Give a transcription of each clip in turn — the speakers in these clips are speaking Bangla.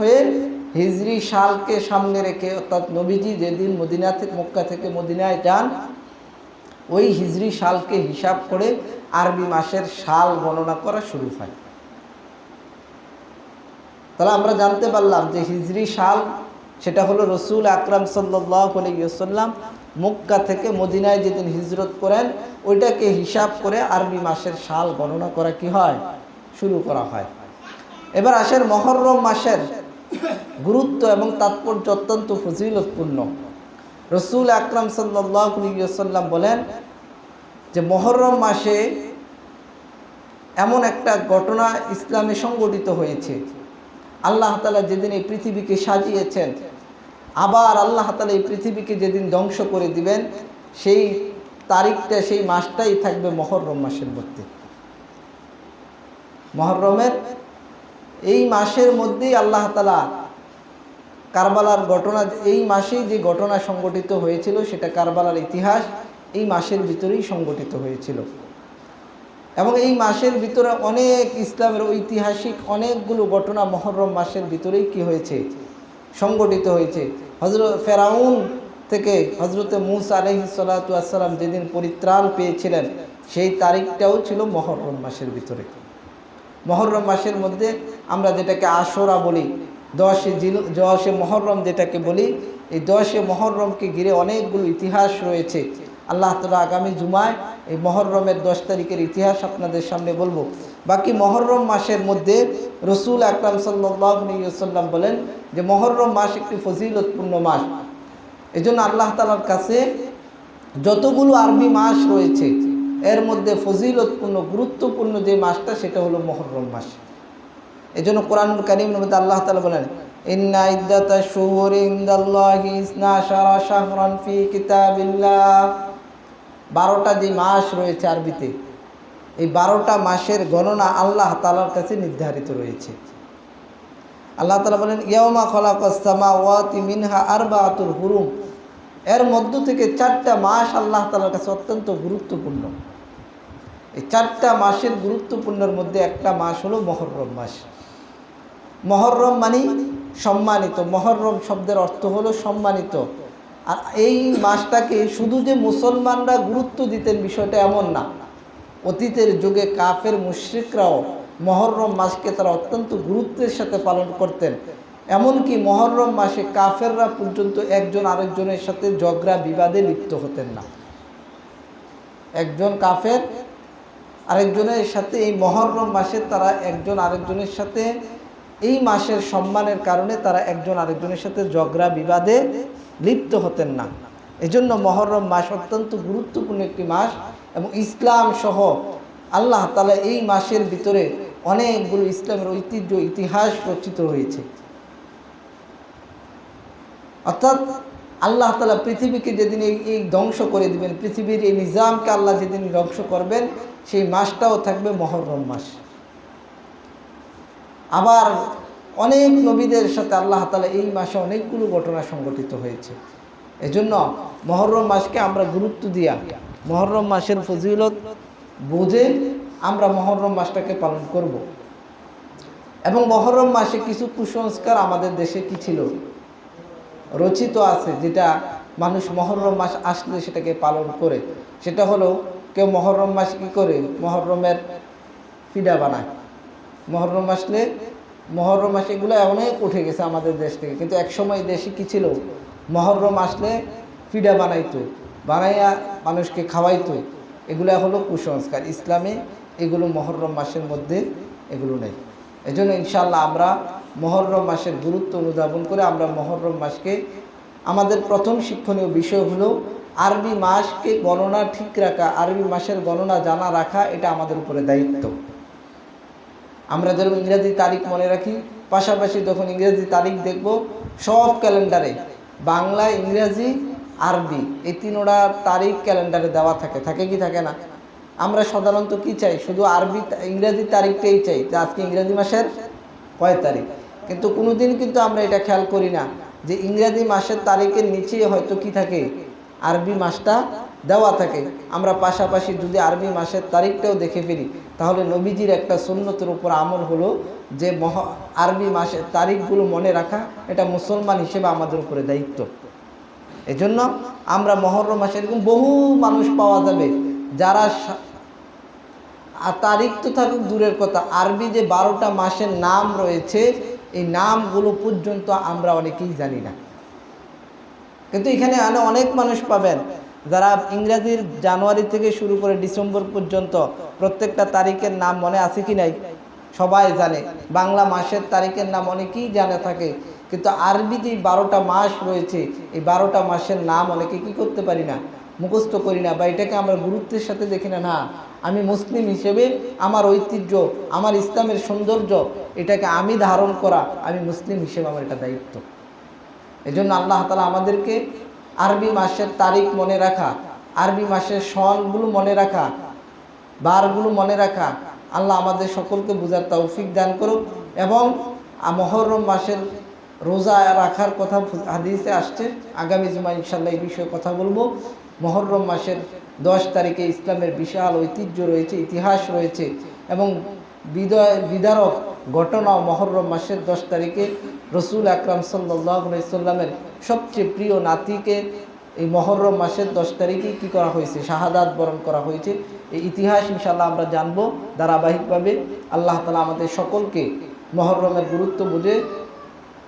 হয়ে হিজরি সালকে সামনে রেখে, অর্থাৎ নবীজি যেদিন মদিনা থেকে, মক্কা থেকে মদিনায় যান, ওই হিজরি সালকে হিসাব করে আরবি মাসের সাল গণনা করা শুরু হয়। তাহলে আমরা জানতে পারলাম যে হিজরি সাল, সেটা হলো রসুল আকরাম সাল্লাম মক্কা থেকে মদিনায় যেদিন হিজরত করেন, ওইটাকে হিসাব করে আরবি মাসের সাল গণনা করা কি হয়? শুরু করা হয়। এবার আসেন মহরম মাসের গুরুত্ব এবং তাৎপর্য অত্যন্ত ফজিলতপূর্ণ। রসুল আকরাম সাল্লাম বলেন যে, মহরম মাসে এমন একটা ঘটনা ইসলামে সংগঠিত হয়েছে। আল্লাহ তালা যেদিন এই পৃথিবীকে সাজিয়েছেন, আবার আল্লাহ তালা এই পৃথিবীকে যেদিন ধ্বংস করে দিবেন, সেই তারিখটা, সেই মাসটাই থাকবে মহরম মাসের মধ্যে। মহরমের এই মাসের মধ্যেই আল্লাহ তালা কারবালার ঘটনা, এই মাসেই যে ঘটনা সংগঠিত হয়েছিল, সেটা কারবালার ইতিহাস এই মাসের ভিতরেই সংগঠিত হয়েছিল। এবং এই মাসের ভিতরে অনেক ইসলামের ঐতিহাসিক অনেকগুলো ঘটনা মহরম মাসের ভিতরেই কি হয়েছে? সংগঠিত হয়েছে। হজরত ফেরাউন থেকে হজরতে মুস আলহি সাল্লাতাম যেদিন পরিত্রাণ পেয়েছিলেন, সেই তারিখটাও ছিল মহরম মাসের ভিতরে। মহরম মাসের মধ্যে আমরা যেটাকে আশোরা বলি, দশে জিল, দশে মহরম যেটাকে বলি, এই দশে মহরমকে ঘিরে অনেকগুলো ইতিহাস রয়েছে। আল্লাহ তালা আগামী জুমায় এই মহরমের দশ তারিখের ইতিহাস আপনাদের সামনে বলব। বাকি মহরম মাসের মধ্যে রসুল আকরাম সাল্লাম বলেন যে, মহরম মাস একটি ফজিলতপূর্ণ মাস। এই জন্য আল্লাহ তালার কাছে যতগুলো আরবি মাস রয়েছে এর মধ্যে ফজিলতপূর্ণ, গুরুত্বপূর্ণ যে মাসটা সেটা হলো মহরম মাস। এই জন্য কোরআনুল করিম আল্লাহ তালা বলেন বারোটা যে মাস রয়েছে আরবিতে, এই বারোটা মাসের গণনা আল্লাহ তালার কাছে নির্ধারিত রয়েছে। আল্লাহ তালা বলেন ইয়ামা খলাকাসমা ওয়াতি মিনহা আরবা আতুল হুরুম। এর মধ্য থেকে চারটা মাস আল্লাহ তালার কাছে অত্যন্ত গুরুত্বপূর্ণ। এই চারটা মাসের গুরুত্বপূর্ণের মধ্যে একটা মাস হলো মহরম মাস। মহরম মানে সম্মানিত। মহরম শব্দের অর্থ হলো সম্মানিত। আর এই মাসটাকে শুধু যে মুসলমানরা গুরুত্ব দিতেন বিষয়টা এমন না। অতীতের যুগে কাফের মুশ্রিকরাও মহরম মাসকে তারা অত্যন্ত গুরুত্বের সাথে পালন করতেন। এমনকি মহরম মাসে কাফেররা পর্যন্ত একজন আরেকজনের সাথে ঝগড়া, বিবাদে লিপ্ত হতেন না। একজন কাফের আরেকজনের সাথে, এই মহরম মাসে তারা একজন আরেকজনের সাথে, এই মাসের সম্মানের কারণে তারা একজন আরেকজনের সাথে ঝগড়া বিবাদে লিপ্ত হতেন না। এজন্য মহরম মাস অত্যন্ত গুরুত্বপূর্ণ একটি মাস এবং ইসলাম সহ আল্লাহ তালা এই মাসের ভিতরে অনেকগুলো ইসলামের ঐতিহ্য, ইতিহাস রচিত হয়েছে অর্থাৎ আল্লাহ তালা পৃথিবীকে যেদিন এই ধ্বংস করে দিবেন, পৃথিবীর এই নিজামকে আল্লাহ যেদিন ধ্বংস করবেন, সেই মাসটাও থাকবে মহরম মাস। আবার অনেক নবীদের সাথে আল্লাহ তালা এই মাসে অনেকগুলো ঘটনা সংগঠিত হয়েছে। এজন্য মহরম মাসকে আমরা গুরুত্ব দিয়া, মহরম মাসের ফজিলত বোঝে আমরা মহরম মাসটাকে পালন করব। এবং মহরম মাসে কিছু কুসংস্কার আমাদের দেশে কি ছিল? রচিত আছে, যেটা মানুষ মহরম মাস আসলে সেটাকে পালন করে। সেটা হলো, কেউ মহরম মাস কী করে? মহরমের পিঠা বানায়। মহরম আসলে, মহরম মাস এগুলো অনেক উঠে গেছে আমাদের দেশ থেকে, কিন্তু একসময় দেশে কি ছিল? মহরম আসলে পিঠা বানাইতো, বানাইয়া মানুষকে খাওয়াইতো। এগুলো হলো কুসংস্কার। ইসলামে এগুলো মহরম মাসের মধ্যে এগুলো নেই। এই জন্য ইনশাল্লাহ আমরা মহরম মাসের গুরুত্ব অনুধাবন করে আমরা মহরম মাসকে, আমাদের প্রথম শিক্ষণীয় বিষয় হলো আরবি মাসকে গণনা ঠিক রাখা, আরবি মাসের গণনা জানা রাখা, এটা আমাদের উপরে দায়িত্ব। আমরা যেরকম ইংরেজি তারিখ মনে রাখি, পাশাপাশি যখন ইংরেজি তারিখ দেখব, সব ক্যালেন্ডারে বাংলা, ইংরেজি, আরবি, এই তিনোটা তারিখ ক্যালেন্ডারে দেওয়া থাকে থাকে কি থাকে না? আমরা সাধারণত কি চাই? শুধু আরবি, ইংরেজি তারিখটাই চাই, যে আজকে ইংরেজি মাসের কয় তারিখ। কিন্তু কোনো দিন কিন্তু আমরা এটা খেয়াল করি না যে ইংরেজি মাসের তারিখের নিচে হয়তো কি থাকে? আরবি মাসটা দেওয়া থাকে। আমরা পাশাপাশি যদি আরবি মাসের তারিখটাও দেখে ফেলি, তাহলে নবীজির একটা সুন্নতের উপর আমল হলো যে মহ আরবি মাসের তারিখগুলো মনে রাখা, এটা মুসলমান হিসেবে আমাদের উপরে দায়িত্ব। এজন্য আমরা মহরম মাসে এরকম বহু মানুষ পাওয়া যাবে যারা আর তারিখ তো থাকুক দূরের কথা। আরবি যে বারোটা মাসের নাম রয়েছে, এই নামগুলো পর্যন্ত আমরা অনেকেই জানি না। কিন্তু এখানে অনেক মানুষ পাবেন যারা ইংরাজির জানুয়ারি থেকে শুরু করে ডিসেম্বর পর্যন্ত প্রত্যেকটা তারিখের নাম মনে আছে কি নাই? সবাই জানে। বাংলা মাসের তারিখের নাম অনেকেই জানে থাকে। কিন্তু আরবি যে বারোটা মাস রয়েছে, এই বারোটা মাসের নাম অনেকে কি করতে পারি না? মুখস্থ করি না বা এটাকে আমরা গুরুত্বের সাথে দেখি না না। আমি মুসলিম হিসেবে আমার ঐতিহ্য, আমার ইসলামের সৌন্দর্য, এটাকে আমি ধারণ করা, আমি মুসলিম হিসেবে আমার এটা দায়িত্ব। এই জন্য আল্লাহ তালা আমাদেরকে আরবি মাসের তারিখ মনে রাখা, আরবি মাসের সনগুলো মনে রাখা, বারগুলো মনে রাখা, আল্লাহ আমাদের সকলকে বোঝার তৌফিক দান করুক এবং মহরম মাসের রোজা রাখার কথা হাদিসে আসছে। আগামী জুমা ইনশাল্লাহ এই বিষয়ে কথা বলব। মহরম মাসের দশ তারিখে ইসলামের বিশাল ঐতিহ্য রয়েছে, ইতিহাস রয়েছে এবং বিদয়, বিদারক ঘটনা মহরম মাসের দশ তারিখে রসুল আকরাম সাল্লামের সবচেয়ে প্রিয় নাতিকে এই মহরম মাসের দশ তারিখে কি করা হয়েছে? শাহাদাত বরণ করা হয়েছে। এই ইতিহাস ইনশাল্লাহ আমরা জানব ধারাবাহিকভাবে। আল্লাহ তালা আমাদের সকলকে মহরমের গুরুত্ব বুঝে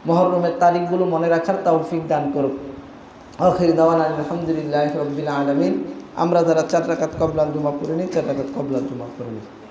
মহরমের তারিখগুলো মনে রাখার তৌফিক দান করুক। আখির দাওয়ান আলহামদুলিল্লাহ রবিল আলমিন। আমরা যারা চার কবলাল জুমা পড়িনি, চার কবলাল জুমা পড়িনি।